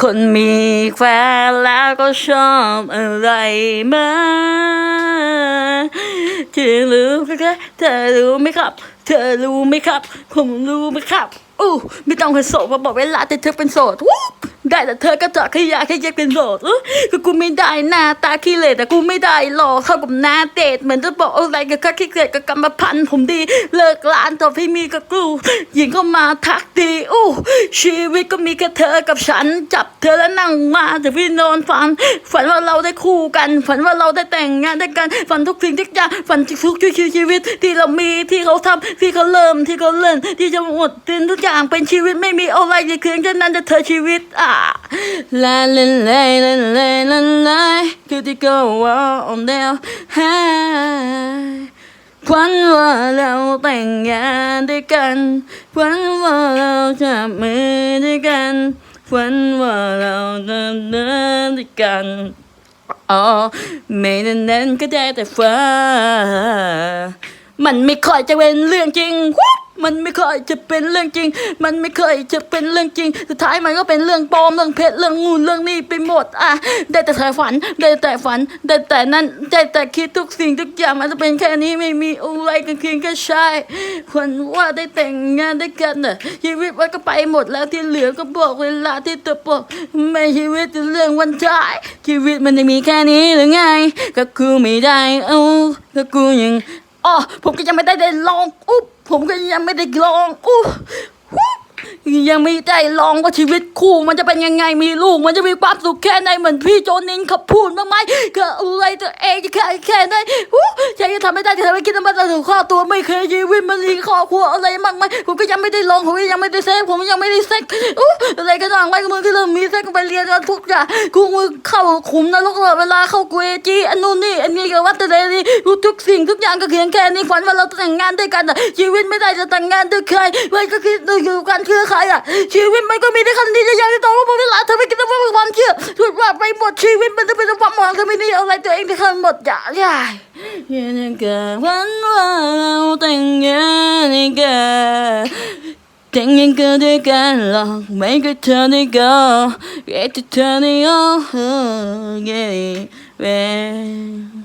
คนมีแฟนแล้วก็ชอบอะไรมาเธอรู้ไหมครับเธอรู้ไหมครับ เธอรู้ไหมครับ ผมรู้ไหมครับอู้ไม่ต้องเป็นโสดมาบอกเวลาแต่เธอเป็นโสดวู้ได้แต่เธอก็จะขยะแค่ยังเป็นโสดอู้คือกูไม่ได้หน้าตาขี้เหร่แต่กูไม่ได้หล่อเข้ากับหน้าเดทเหมือนจะบอกอะไรกับข้าขี้เกียจกับกรรมพันธุ์ผมดี เลิกร้านต่อพี่มีกับกูหญิงเข้ามาทักดีอู้ชีวิตก็มีแค่เธอกับฉัน จับเธอแล้วนั่งมาแต่พี่นอนฝัน ฝันว่าเราได้คู่กัน ฝันว่าเราได้แต่งงานด้วยกันฝันทุกสิ่งทุกอย่างฝันทุกชีวิตที่เรามีที่เขาทำที่เขาเริ่มที่เขาเล่นที่จะหมดสิ้นทุกอย่างเป็นชีวิตไม่มีอะไรจะเคียงแค่นั้นจะเธอชีวิตอะลาลาลาลาลาลาลาคือที่เขาว่า on there high ฝันว่าเราแต่งงานด้วยกันฝันว่าเราจับมือด้วยกันฝันว่าเราเดินเดินด้วยกันอ๋อไม่นั้นนั้นก็ได้แต่ฟ้า มันไม่ค่อยจะเป็นเรื่องจริง มันไม่ค่อยจะเป็นเรื่องจริง มันไม่ค่อยจะเป็นเรื่องจริง สุดท้ายมันก็เป็นเรื่องปลอมเรื่องเพชรเรื่องงูเรื่องนี้ไปหมด อะ ได้แต่ฝัน ได้แต่ฝัน ได้แต่นั้นได้แต่คิดทุกสิ่งทุกอย่างมันจะเป็นแค่นี้ไม่มีอะไรกันเคียงแค่ใช่คนว่าได้แต่งงานได้กันน่ะชีวิตมันก็ไปหมดแล้วที่เหลือก็บอกเวลาที่ตัวบอกไม่ชีวิตจะเรื่องวันท้ายชีวิตมันจะมีแค่นี้หรือไง ก็คือไม่ได้ เอ้าก็กูยัง อ๋อผมก็ยังไม่ได้ได้ลองอุ๊บผมก็ยังไม่ได้ลองอุ๊บอุ๊บ ยังไม่ได้ลองว่าชีวิตคู่ มันจะเป็นยังไงมีลูก มันจะมีความสุขแค่ไหนเหมือนพี่โจนินเขาพูดบ้างไหมก็อะไรตัวเองจะแค่แค่ไหนอู้ใจจะทำไม่ได้จะทำไม่คิดว่าจะถึงข้อตัวไม่เคยชีวิตมันมีครอบครัวอะไรมากมายผมก็ยังไม่ได้ลองผมยังไม่ได้เซ็กผมยังไม่ได้เซ็กอู้อะไรก็ต่างไปก็มึงก็เริ่มมีเซ็กไปเรียนกันทุกอย่างกูมึงเข้าขุมนรกตลอดเวลาเข้าเกวจีอันนู้นนี่อันนี้ก็วัดแต่เลยนี่กูทุกสิ่งทุกอย่างก็เพียงแค่นี้ฝันว่าเราแต่งงานด้วยกันอะชีวิตไม่ได้จะแต่งงานด้วยใครมันก็คิดอยู่กันคือครอะชีวิตมันก็มีได้คันดีจะย่างที่ต้องว่าเวลาเธอไม่คิดว่าความเชื่อถูกว่าไปหมดชีวิตมันจะเป็นความหวังเธอไม่ได้เอาอะไรตัวเองที่เคยหมดอย่าใหญ่ยังกิดวันว่าเราแต่งงานกันแต่งงานกันด้วยกันหรอกไม่ก็เธอได้ก็แค่เธอได้โอ้โหเย้เว้ Boom,